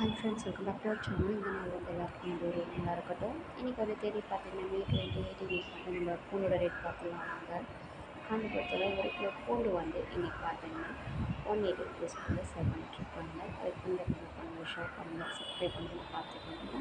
Hi friends welcome back to our channel. இந்த நாள் வந்து எல்லாருக்கும் ஒரு ஒரு நல்லா இருக்கட்டும். இன்றைக்கி வந்து தேதி பார்த்தீங்கன்னா மே டுவெண்ட்டி எயிட் இன்றைக்கி வந்து நம்ம பூண்டோட ரேட் பார்க்கலாம் வாங்க. காஞ்சிபுரத்தில் ஒரு கிலோ பூண்டு வந்து இன்றைக்கி பார்த்தீங்கன்னா ஒன் எயிட்டி ருபீஸ் வந்து செல் பண்ணிட்டுருக்காங்க அதுக்கு இந்த பண்ணுங்கள் ஷேர் பண்ணுங்கள் சப்ஸ்கிரைப் பண்ணுங்கள் பார்த்துக்கோங்க.